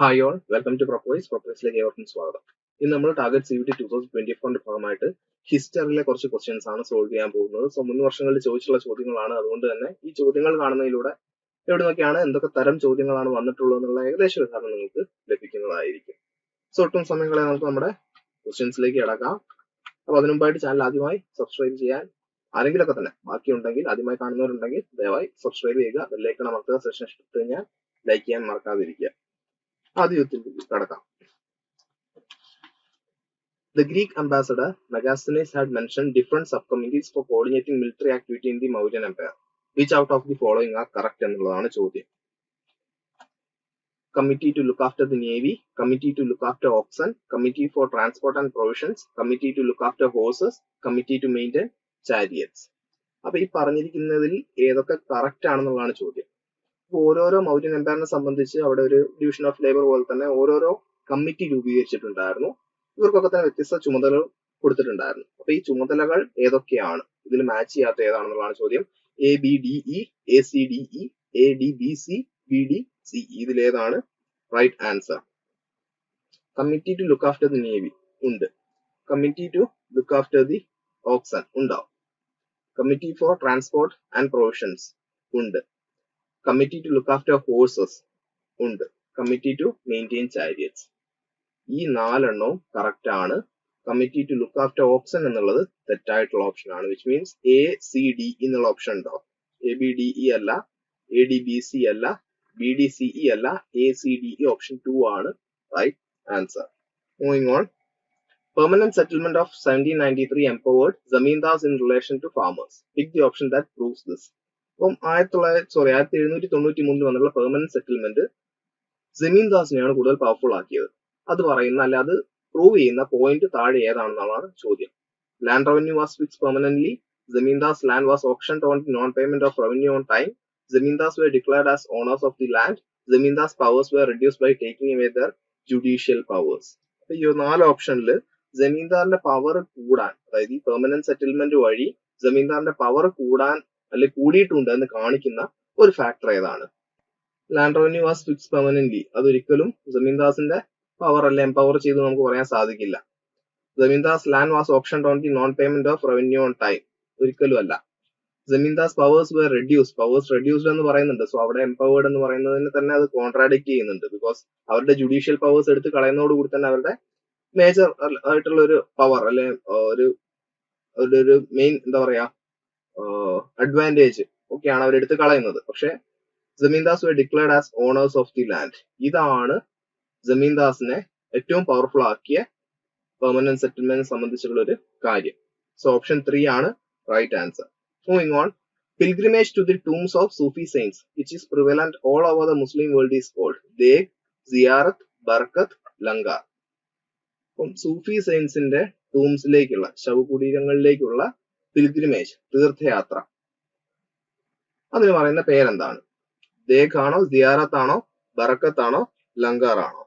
Hi all welcome to പ്രൊപ്പോയ്സ് പ്രൊപ്പോയ്സിലേക്ക് ഏവർക്കും സ്വാഗതം. ഇന്ന് നമ്മൾ target C V T two thousand twenty ഫോറിന്റെ ഭാഗമായിട്ട് ഹിസ്റ്ററിയിലെ കുറച്ച് ക്വസ്റ്റ്യൻസ് ആണ് സോൾവ് ചെയ്യാൻ പോകുന്നത്. സോ മുൻ വർഷങ്ങളിൽ ചോദിച്ചുള്ള ചോദ്യങ്ങളാണ്. അതുകൊണ്ട് തന്നെ ഈ ചോദ്യങ്ങൾ കാണുന്നതിലൂടെ എവിടെ നിന്നൊക്കെയാണ് എന്തൊക്കെ തരം ചോദ്യങ്ങളാണ് വന്നിട്ടുള്ളത് എന്നുള്ള ഏകദേശം ഒരു ധാരണ നിങ്ങൾക്ക് ലഭിക്കുന്നതായിരിക്കും. സോ ഒട്ടും സമയങ്ങളെ നമുക്ക് നമ്മുടെ ക്വസ്റ്റ്യൻസിലേക്ക് കിടക്കാം അപ്പൊ അതിനു മുമ്പായിട്ട് ചാനൽ ആദ്യമായി സബ്സ്ക്രൈബ് ചെയ്യാൻ ആരെങ്കിലൊക്കെ തന്നെ ബാക്കിയുണ്ടെങ്കിൽ ആദ്യമായി കാണുന്നവരുണ്ടെങ്കിൽ ദയവായി സബ്സ്ക്രൈബ് ചെയ്യുക. ബെല്ലൈക്കൺ അമർത്തുക. സെഷൻ ഇഷ്ടപ്പെട്ടു കഴിഞ്ഞാൽ ലൈക്ക് ചെയ്യാൻ മറക്കാതിരിക്കുക. ആദ്യത്തിൽ നടക്കാം. The Greek ambassador Megasthenes had mention difference sub committees for coordinating military activity in the Mauryan empire which out of the following are correct എന്നുള്ളതാണ് ചോദ്യം. Committee to look after the navy committee to look after option committee for transport and provisions committee to look after horses committee to maintain chariots അപ്പൊ ഈ പറഞ്ഞിരിക്കുന്നതിൽ ഏതൊക്കെ correct ആണെന്നുള്ളതാണ് ചോദ്യം. ഓരോരോ മൗര്യൻ എംപയറിനെ സംബന്ധിച്ച് അവിടെ ഒരു ഡിവിഷൻ ഓഫ് ലേബർ പോലെ തന്നെ ഓരോരോ കമ്മിറ്റി രൂപീകരിച്ചിട്ടുണ്ടായിരുന്നു. ഇവർക്കൊക്കെ തന്നെ വ്യത്യസ്ത ചുമതലകൾ കൊടുത്തിട്ടുണ്ടായിരുന്നു. അപ്പൊ ഈ ചുമതലകൾ ഏതൊക്കെയാണ്? ഇതിൽ മാച്ച് ചെയ്യാത്ത ഏതാണെന്നുള്ളതാണ് ചോദ്യം. A B D E A C D E A D B C B D C ഇതിൽ ഏതാണ്? Right answer committee to look after the navy ഉണ്ട്. Committee to look after the oxen ഉണ്ടാവും. Committee for transport and provisions ഉണ്ട്. Committee to look after horses ഉണ്ട്. Committee to maintain chariots ഈ നാലെണ്ണവും correct ആണ്. Committee to look after option എന്നുള്ളത് തെറ്റായിട്ടുള്ള option ആണ് which means A C D എന്നുള്ള ഓപ്ഷൻ ഉണ്ടോ? എ ബി ഡി ഇ അല്ല. എ ഡി ബി സി അല്ല. ബി ഡി സി ഇ അല്ല. A C D E option two ആണ്. Right answer moving on permanent settlement of seventeen ninety three empowered zamindars in relation to farmers pick the option that proves this അപ്പം ആയിരത്തി തൊള്ളായിരത്തി sorry ആയിരത്തി എഴുന്നൂറ്റി തൊണ്ണൂറ്റി മൂന്നിൽ വന്നുള്ള permanent settlement ജമീൻദാസിനെയാണ് കൂടുതൽ powerful ആക്കിയത്. അത് പറയുന്ന അല്ല അത് പ്രൂവ് ചെയ്യുന്ന പോയിന്റ് താഴെ ഏതാണെന്നുള്ളതാണ് ചോദ്യം. Land revenue was fix permanently zamindars land was option on non payment of revenue on time zamindars were declared as owners of the land zamindars powers were reduce by taking away their judicial powers അപ്പൊ ഈ നാല് ഓപ്ഷനിൽ ജമീന്ദാറിന്റെ power കൂടാൻ അതായത് ഈ permanent settlement വഴി ജമീന്ദാറിന്റെ power കൂടാൻ അല്ലെ കൂടിയിട്ടുണ്ട് എന്ന് കാണിക്കുന്ന ഒരു ഫാക്ടർ ഏതാണ്. Land revenue was fix permanently അതൊരിക്കലും ജമീൻദാസിന്റെ പവർ അല്ലെ എംപവർ ചെയ്ത് നമുക്ക് പറയാൻ സാധിക്കില്ല. Zamindars land was option on the non payment of revenue on time ഒരിക്കലും അല്ല. Zamindars powers were reduce powers reduced എന്ന് പറയുന്നുണ്ട്. സോ അവിടെ എംപവേർഡ് എന്ന് പറയുന്നതിന് തന്നെ അത് കോൺട്രാഡിക്ട് ചെയ്യുന്നുണ്ട്. ബിക്കോസ് അവരുടെ ജുഡീഷ്യൽ പവേഴ്സ് എടുത്ത് കളയുന്നതോടുകൂടി തന്നെ അവരുടെ മേജർ ആയിട്ടുള്ള ഒരു പവർ അല്ലെ ഒരു അവരുടെ ഒരു മെയിൻ എന്താ പറയാ അഡ്വാന്റേജ് ഒക്കെയാണ് അവർ എടുത്ത് കളയുന്നത്. പക്ഷെ zamindars were as owners of the land ഇതാണ് ജമീന്ദാസിനെ ഏറ്റവും പവർഫുൾ ആക്കിയ പെർമനന്റ് സെറ്റിൽമെന്റ് സംബന്ധിച്ചുള്ള ഒരു കാര്യം. സോ ഓപ്ഷൻ ത്രീ ആണ് right answer moving on pilgrimage to the tombs of Sufi saints which is prevalent all over the Muslim world is called ദേഗ് സിയാറത്ത് ബർക്കത്ത് ലങ്ക അപ്പം സൂഫി സെയിൻസിന്റെ ടൂംസിലേക്കുള്ള ശവകുടീരങ്ങളിലേക്കുള്ള പിൽഗ്രിമേജ് തീർത്ഥയാത്ര. അതിന് പറയുന്ന പേരെന്താണ്? ദേഖാണോ സിയാറത്താണോ ബറക്കത്താണോ ലങ്കാറാണോ?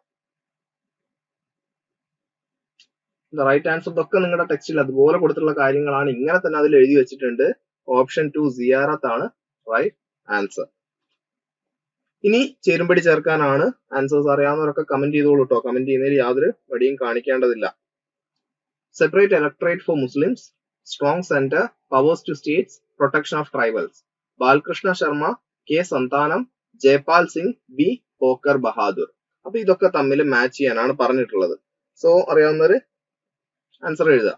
റൈറ്റ് ആൻസർ ഇതൊക്കെ നിങ്ങളുടെ ടെക്സ്റ്റിൽ അതുപോലെ കൊടുത്തിട്ടുള്ള കാര്യങ്ങളാണ്. ഇങ്ങനെ തന്നെ അതിൽ എഴുതി വെച്ചിട്ടുണ്ട്. ഓപ്ഷൻ ടു സിയാറത്ത് ആണ് റൈറ്റ് ആൻസർ. ഇനി ചേരുംപടി ചേർക്കാനാണ് ആൻസേഴ്സ് അറിയാവുന്നവരൊക്കെ കമന്റ് ചെയ്തോളൂ കേട്ടോ കമന്റ് ചെയ്യുന്നതിൽ യാതൊരു വടിയും കാണിക്കേണ്ടതില്ല. Separate electorate for Muslims strong centre powers to states protection of tribals Balakrishna Sharma K Santhanam Jaipal Singh B Pocker Bahadur. അപ്പൊ ഇതൊക്കെ തമ്മിൽ മാച്ച് ചെയ്യാനാണ് പറഞ്ഞിട്ടുള്ളത്. സോ അറിയാവുന്നവര് ആൻസർ എഴുതുക.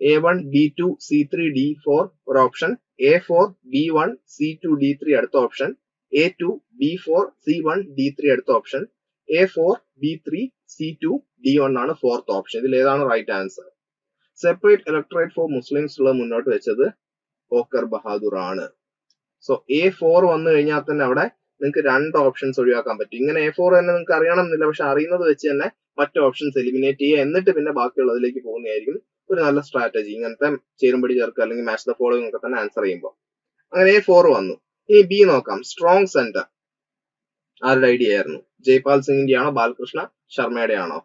A one B two C three D four ഒരു option A four B one C two D three അടുത്ത option A two B four C one D three അടുത്ത option A four B three C two D one ആണ് fourth option ഇതിൽ ഏതാണ് right answer separate electorate for Muslims ഉള്ള മുന്നോട്ട് വെച്ചത് cocker Bahadur ആണ്. So A four വന്നു കഴിഞ്ഞാൽ തന്നെ അവിടെ നിങ്ങൾക്ക് രണ്ട് ഓപ്ഷൻസ് ഒഴിവാക്കാൻ പറ്റും. ഇങ്ങനെ എ ഫോർ തന്നെ നിങ്ങൾക്ക് അറിയണം എന്നില്ല പക്ഷെ അറിയുന്നത് വെച്ച് തന്നെ മറ്റു ഓപ്ഷൻസ് എലിമിനേറ്റ് ചെയ്യുക. എന്നിട്ട് പിന്നെ ബാക്കിയുള്ളതിലേക്ക് പോകുന്നതായിരിക്കും ഒരു നല്ല സ്ട്രാറ്റജി ഇങ്ങനത്തെ ചേരുംപടി ചേർക്കുക അല്ലെങ്കിൽ മാച്ച് ദ ഫോളോയിങ് ഒക്കെ തന്നെ ആൻസർ ചെയ്യുമ്പോൾ. അങ്ങനെ എ ഫോർ വന്നു. ഇനി ബി നോക്കാം. സ്ട്രോങ് സെന്റർ ആരുടെ ഐഡിയ ആയിരുന്നു? ജയ്പാൽ സിംഗിന്റെ ആണോ ബാലകൃഷ്ണ ശർമ്മയുടെ ആണോ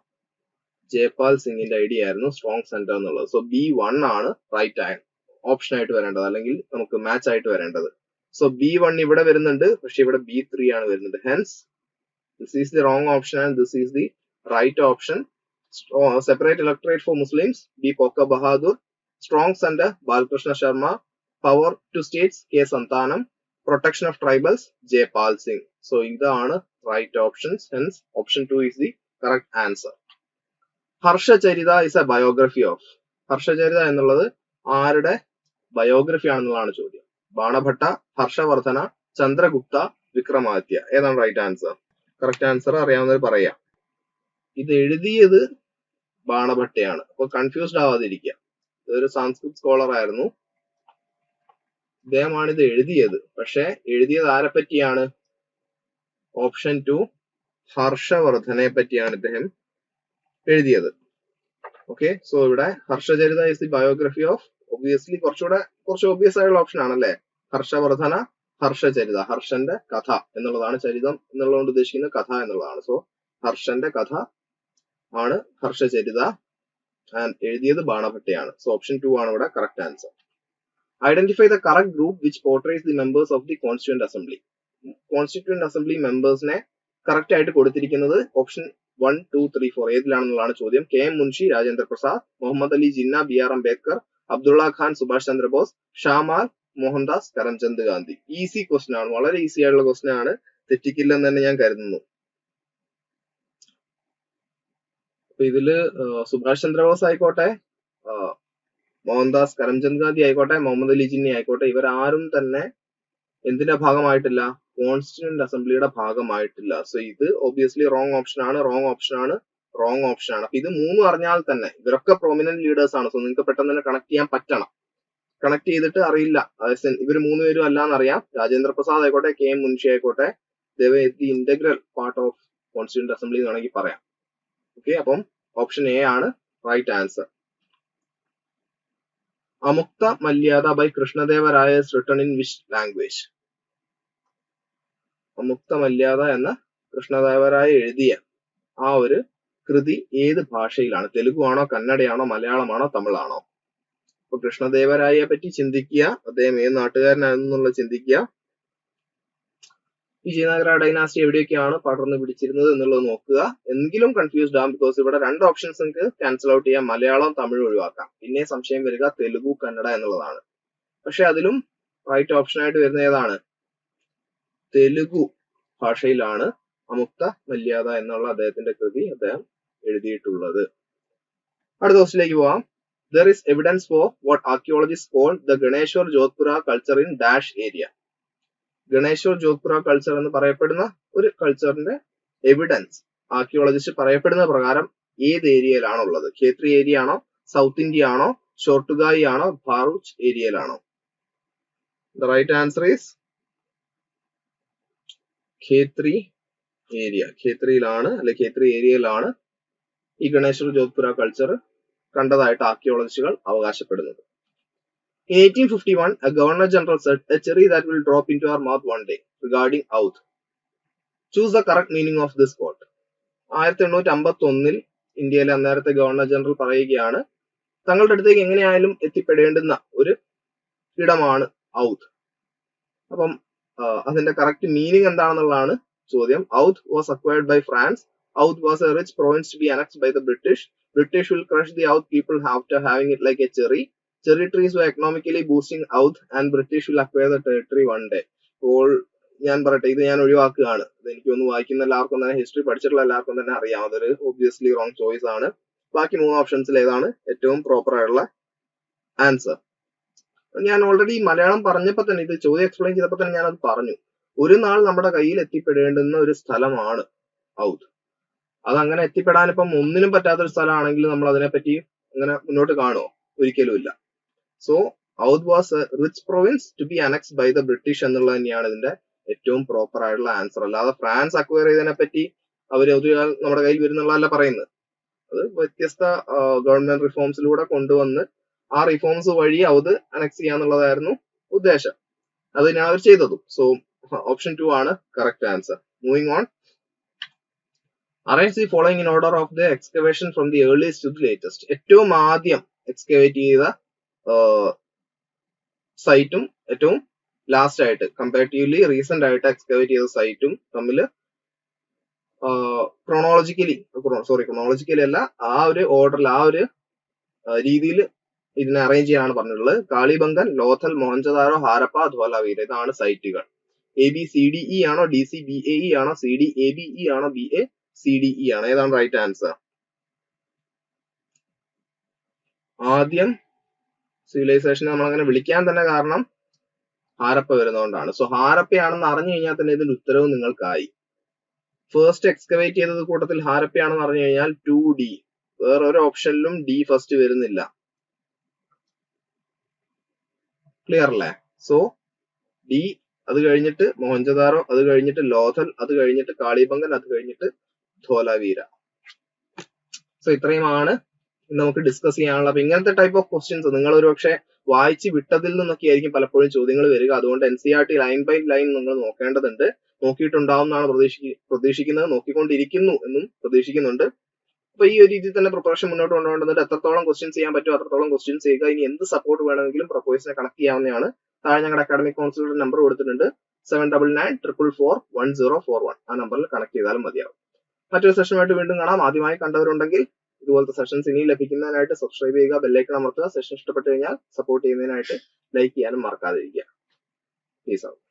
ജയ്പാൽ സിംഗിന്റെ ഐഡിയ ആയിരുന്നു സ്ട്രോങ് സെന്റർ എന്നുള്ളത്. സോ ബി വൺ ആണ് റൈറ്റ് ഓപ്ഷൻ ആയിട്ട് വരേണ്ടത്. അല്ലെങ്കിൽ നമുക്ക് മാച്ച് ആയിട്ട് വരേണ്ടത്. സോ ബി വൺ ഇവിടെ വരുന്നുണ്ട്. പക്ഷെ ഇവിടെ ബി ത്രീ ആണ് വരുന്നത്. Hence this is the wrong option and this is the right option separate electorate for Muslims B cocoa Bahadur strong centre Balakrishna Sharma power to states K Santhanam protection of tribals Jaipal Singh so ഇതാണ് right options hence option two is the correct answer Harshacharita is a biography of Harshacharita എന്നുള്ളത് ആരുടെ biography ആണെന്നുള്ളതാണ് ചോദ്യം. ബാണഭട്ട ഹർഷവർദ്ധന ചന്ദ്രഗുപ്ത വിക്രമാദിത്യ. ഏതാണ് right answer correct answer അറിയാവുന്നവർ പറയാം. ഇത് എഴുതിയത് ബാണഭട്ടയാണ്. അപ്പൊ കൺഫ്യൂസ്ഡ് ആവാതിരിക്കുക. ഇതൊരു സാംസ്കൃത് സ്കോളർ ആയിരുന്നു. ഇദ്ദേഹമാണ് ഇത് എഴുതിയത്. പക്ഷെ എഴുതിയത് ആരെ പറ്റിയാണ്? ഓപ്ഷൻ ടു ഹർഷവർദ്ധനെ പറ്റിയാണ് ഇദ്ദേഹം എഴുതിയത്. ഓക്കെ സോ ഇവിടെ Harshacharita is the biography of obviously കുറച്ചുകൂടെ കുറച്ച് ഒബിയസ് ആയുള്ള ഓപ്ഷൻ ആണല്ലേ? ഹർഷവർദ്ധന ഹർഷചരിത ഹർഷന്റെ കഥ എന്നുള്ളതാണ് ചരിതം എന്നുള്ളതുകൊണ്ട് ഉദ്ദേശിക്കുന്നത് കഥ എന്നുള്ളതാണ്. സോ ഹർഷന്റെ കഥ ആണ് ഹർഷചരിത ആൻഡ് എഴുതിയത് ബാണഭട്ടയാണ്. സോ ഓപ്ഷൻ ടു ആണ് ഇവിടെ correct answer identify the correct group which portrays the members of the constituent assembly constituent assembly മെമ്പേഴ്സിനെ correct ആയിട്ട് കൊടുത്തിരിക്കുന്നത് option one two three four ഏതിലാണെന്നുള്ളതാണ് ചോദ്യം. K M Munshi Rajendra Prasad Muhammad Ali Jinnah B R Ambedkar Abdullah Khan Subhash Chandra Bose ഷാമാൽ Mohandas Karamchand Gandhi. Easy question ആണ്. വളരെ easy ആയിട്ടുള്ള question ആണ്. തെറ്റിക്കില്ലെന്ന് തന്നെ ഞാൻ കരുതുന്നു. അപ്പൊ ഇതിൽ സുഭാഷ് ചന്ദ്രബോസ് ആയിക്കോട്ടെ മോഹൻദാസ് കരംചന്ദ് ഗാന്ധി ആയിക്കോട്ടെ മുഹമ്മദ് അലി ജിന്നി ആയിക്കോട്ടെ ഇവരാരും തന്നെ എന്തിന്റെ ഭാഗമായിട്ടില്ല? കോൺസ്റ്റിറ്റ്യൂന്റ് അസംബ്ലിയുടെ ഭാഗമായിട്ടില്ല. സോ ഇത് ഒബിയസ്ലി റോങ് ഓപ്ഷൻ ആണ് റോങ് ഓപ്ഷൻ ആണ് റോങ് ഓപ്ഷൻ ആണ്. അപ്പൊ ഇത് മൂന്നും അറിഞ്ഞാൽ തന്നെ ഇവരൊക്കെ പ്രൊമിനന്റ് ലീഡേഴ്സ് ആണ്. സോ നിങ്ങൾക്ക് പെട്ടെന്ന് തന്നെ കണക്ട് ചെയ്യാൻ പറ്റണം. കണക്ട് ചെയ്തിട്ട് അറിയില്ല. ഇവർ മൂന്നുപേരും അല്ലാന്നറിയാം രാജേന്ദ്ര പ്രസാദ് ആയിക്കോട്ടെ കെ എം മുൻഷി ആയിക്കോട്ടെ the integral part of constituent assembly എന്ന് വേണമെങ്കിൽ പറയാം. ഓക്കെ അപ്പം ഓപ്ഷൻ എ ആണ് right answer Amuktamalyada by Krishnadevaraya written in which language Amuktamalyada എന്ന കൃഷ്ണദേവരായ എഴുതിയ ആ ഒരു കൃതി ഏത് ഭാഷയിലാണ്? തെലുഗു ആണോ കന്നഡയാണോ മലയാളമാണോ തമിഴാണോ? അപ്പൊ കൃഷ്ണദേവരായയെ പറ്റി ചിന്തിക്കുക അദ്ദേഹം ഏത് നാട്ടുകാരനാണെന്നുള്ള ചിന്തിക്കുക. വിജയനഗര ഡൈനാസ്റ്റി എവിടെയൊക്കെയാണ് പടർന്നു പിടിച്ചിരുന്നത് എന്നുള്ളത് നോക്കുക. എങ്കിലും കൺഫ്യൂസ്ഡ് ആവും ബിക്കോസ് ഇവിടെ രണ്ട് ഓപ്ഷൻസ് നിങ്ങൾക്ക് ക്യാൻസൽ ഔട്ട് ചെയ്യാം മലയാളം തമിഴ് ഒഴിവാക്കാം. പിന്നെ സംശയം വരിക തെലുഗു കന്നഡ എന്നുള്ളതാണ്. പക്ഷെ അതിലും റൈറ്റ് ഓപ്ഷൻ ആയിട്ട് വരുന്ന ഏതാണ്? തെലുഗു ഭാഷയിലാണ് അമുക്ത മല്യാദ എന്നുള്ള അദ്ദേഹത്തിന്റെ കൃതി അദ്ദേഹം എഴുതിയിട്ടുള്ളത്. അടുത്ത ദിവസത്തിലേക്ക് പോവാം. There is evidence for what archaeologist call the Ganeshwar Jodhpura culture in dash area Ganeshwar Jodhpura culture എന്ന് പറയപ്പെടുന്ന ഒരു കൾച്ചറിന്റെ എവിഡൻസ് ആർക്കിയോളജിസ്റ്റ് പറയപ്പെടുന്ന പ്രകാരം ഏത് ഏരിയയിലാണ് ഉള്ളത് ഖേത്രി ഏരിയ ആണോ? സൗത്ത് ഇന്ത്യ ആണോ? ഷോർട്ടുഗായി ആണോ? Bharuch ഏരിയയിലാണോ the right answer is Khetri area ഖേത്രിയിലാണ് അല്ലെ ഖേത്രി ഏരിയയിലാണ് ഈ ഗണേശ്വർ ജോധ്പുര കൾച്ചർ കണ്ടതായിട്ട് ആർക്കിയോളജിസ്റ്റുകൾ അവകാശപ്പെടുന്നത് In 1851, a Governor General said, A cherry that will drop into our mouth one day, regarding Outh. Choose the correct meaning of this quote. ആയിരത്തി എണ്ണൂറ്റി അമ്പത്തി ഒന്നിൽ ഇന്ത്യയിലെ അന്നേരത്തെ governor general പറയുകയാണ് തങ്ങളുടെ അടുത്തേക്ക് എങ്ങനെയായാലും എത്തിപ്പെടേണ്ടുന്ന ഒരു ഇടമാണ് ഔത്ത് അപ്പം അതിന്റെ കറക്റ്റ് മീനിങ് എന്താണെന്നുള്ളതാണ് ചോദ്യം. Awadh was acquired by France Awadh was a rich province to be annexed by the British British will crush the Awadh people after having it like a cherry cherry trees were economically boosting Awadh and British will acquire the territory one day അപ്പോൾ ഞാൻ പറയട്ടെ ഇത് ഞാൻ ഒഴിവാക്കുകയാണ്. എനിക്ക് ഒന്ന് വായിക്കുന്ന എല്ലാവർക്കും തന്നെ ഹിസ്റ്ററി പഠിച്ചിട്ടുള്ള എല്ലാവർക്കും തന്നെ അറിയാം. അതൊരു ഒബ്വിയസ്ലി റോങ് ചോയ്സ് ആണ്. ബാക്കി മൂന്ന് ഓപ്ഷൻസിൽ ഏതാണ് ഏറ്റവും പ്രോപ്പർ ആയിട്ടുള്ള ആൻസർ ഞാൻ ഓൾറെഡി മലയാളം പറഞ്ഞപ്പോൾ തന്നെ ഇത് ചോദ്യം എക്സ്പ്ലെയിൻ ചെയ്തപ്പോൾ തന്നെ ഞാൻ അത് പറഞ്ഞു. ഒരു നാൾ നമ്മുടെ കയ്യിൽ എത്തിപ്പെടേണ്ടുന്ന ഒരു സ്ഥലമാണ് ഔദ് അത് അങ്ങനെ എത്തിപ്പെടാൻ ഇപ്പം ഒന്നിനും പറ്റാത്ത ഒരു സ്ഥലമാണെങ്കിൽ നമ്മൾ അതിനെപ്പറ്റി അങ്ങനെ മുന്നോട്ട് കാണുമോ ഒരിക്കലുമില്ല so Awadh was a rich province to be annex by the British എന്നുള്ളത് തന്നെയാണ് ഇതിന്റെ ഏറ്റവും പ്രോപ്പർ ആയിട്ടുള്ള ആൻസർ അല്ലാതെ ഫ്രാൻസ് അക്വയർ ചെയ്തതിനെ പറ്റി അവർ നമ്മുടെ കയ്യിൽ വരുന്നുള്ളതല്ല പറയുന്നത്. അത് വ്യത്യസ്ത ഗവൺമെന്റ് റിഫോംസിലൂടെ കൊണ്ടുവന്ന് ആ റിഫോംസ് വഴി അവത് അനക്സ് ചെയ്യാന്നുള്ളതായിരുന്നു ഉദ്ദേശം. അത് ഞാൻ അവർ ചെയ്തതും. സോ ഓപ്ഷൻ ടു ആണ് correct answer moving on arrange the following in order of the excavation from the earliest to the latest ഏറ്റവും ആദ്യം എക്സ്കവേറ്റ് ചെയ്ത സൈറ്റും ഏറ്റവും ലാസ്റ്റ് ആയിട്ട് കമ്പാരിറ്റീവ്ലി റീസെന്റ് ആയിട്ട് എക്സ്കവേറ്റ് ചെയ്ത സൈറ്റും തമ്മിൽ ക്രോണോളജിക്കലി സോറി ക്രോണോളജിക്കലി അല്ല ആ ഒരു ഓർഡറിൽ ആ ഒരു രീതിയിൽ ഇതിനെ അറേഞ്ച് ചെയ്യാനാണ് പറഞ്ഞിട്ടുള്ളത്. കാളിബംഗൻ ലോഥൽ മോഹൻജദാരോ ഹാരപ്പ ധോലാവീര ഇതാണ് സൈറ്റുകൾ. A B C D E ആണോ? D C B A E ആണോ? C D A B E ആണോ? B A C D E ആണോ. ഏതാണ് റൈറ്റ് ആൻസർ ആദ്യം സിവിലൈസേഷൻ നമ്മൾ അങ്ങനെ വിളിക്കാൻ തന്നെ കാരണം ഹാരപ്പ വരുന്നതുകൊണ്ടാണ്. സോ ഹാരപ്പയാണെന്ന് അറിഞ്ഞു കഴിഞ്ഞാൽ തന്നെ ഇതിന്റെ ഉത്തരവ് നിങ്ങൾക്കായി. ഫസ്റ്റ് എക്സ്കവേറ്റ് ചെയ്തത് കൂട്ടത്തിൽ ഹാരപ്പയാണെന്ന് അറിഞ്ഞു കഴിഞ്ഞാൽ ടു ഡി വേറൊരു ഓപ്ഷനിലും ഡി ഫസ്റ്റ് വരുന്നില്ല. ക്ലിയർ അല്ലേ? സോ ഡി അത് കഴിഞ്ഞിട്ട് മോഹൻജദാറോ അത് കഴിഞ്ഞിട്ട് ലോഥൽ അത് കഴിഞ്ഞിട്ട് കാളിബംഗൻ അത് കഴിഞ്ഞിട്ട് ധോലാവീര. സോ ഇത്രയുമാണ് നമുക്ക് ഡിസ്കസ് ചെയ്യാനുള്ള അപ്പൊ ഇങ്ങനത്തെ ടൈപ്പ് ഓഫ് ക്വസ്റ്റ്യൻസ് നിങ്ങൾ ഒരു പക്ഷെ വായിച്ച് വിട്ടതിൽ നിന്നൊക്കെ ആയിരിക്കും പലപ്പോഴും ചോദ്യങ്ങൾ വരിക. അതുകൊണ്ട് N C R T line by line നിങ്ങൾ നോക്കേണ്ടതുണ്ട്. നോക്കിയിട്ടുണ്ടാവും എന്നാണ് പ്രതീക്ഷി പ്രതീക്ഷിക്കുന്നത്. നോക്കിക്കൊണ്ടിരിക്കുന്നു എന്നും പ്രതീക്ഷിക്കുന്നുണ്ട്. അപ്പൊ ഈ ഒരു രീതിയിൽ തന്നെ പ്രിപ്പറേഷൻ മുന്നോട്ട് കൊണ്ടുപോകേണ്ടതുണ്ട്. എത്രത്തോളം ക്വസ്റ്റ്യൻസ് ചെയ്യാൻ പറ്റുമോ അത്രത്തോളം ക്വസ്റ്റ്യൻസ് ചെയ്യുക. ഇനി എന്ത് സപ്പോർട്ട് വേണമെങ്കിലും പ്രൊപ്പോസിനെ കണക്ട് ചെയ്യാവുന്നതാണ്. താഴെ ഞങ്ങളുടെ അക്കാഡമിക് കൗൺസിലറുടെ നമ്പർ കൊടുത്തിട്ടുണ്ട്. Seven double nine triple four one zero four one ആ നമ്പറിൽ കണക്ട് ചെയ്താലും മതിയാവും. മറ്റൊരു സെഷനുമായിട്ട് വീണ്ടും കാണാം. ആദ്യമായി കണ്ടവരുണ്ടെങ്കിൽ ഇതുപോലത്തെ സെഷൻസ് ഇനി ലഭിക്കുന്നതിനായിട്ട് സബ്സ്ക്രൈബ് ചെയ്യുക ബെല്ലൈക്കൺ അമർത്തുക. സെഷൻ ഇഷ്ടപ്പെട്ടു കഴിഞ്ഞാൽ സപ്പോർട്ട് ചെയ്യുന്നതിനായിട്ട് ലൈക്ക് ചെയ്യാനും മറക്കാതിരിക്കുക. പ്ലീസ് ആവും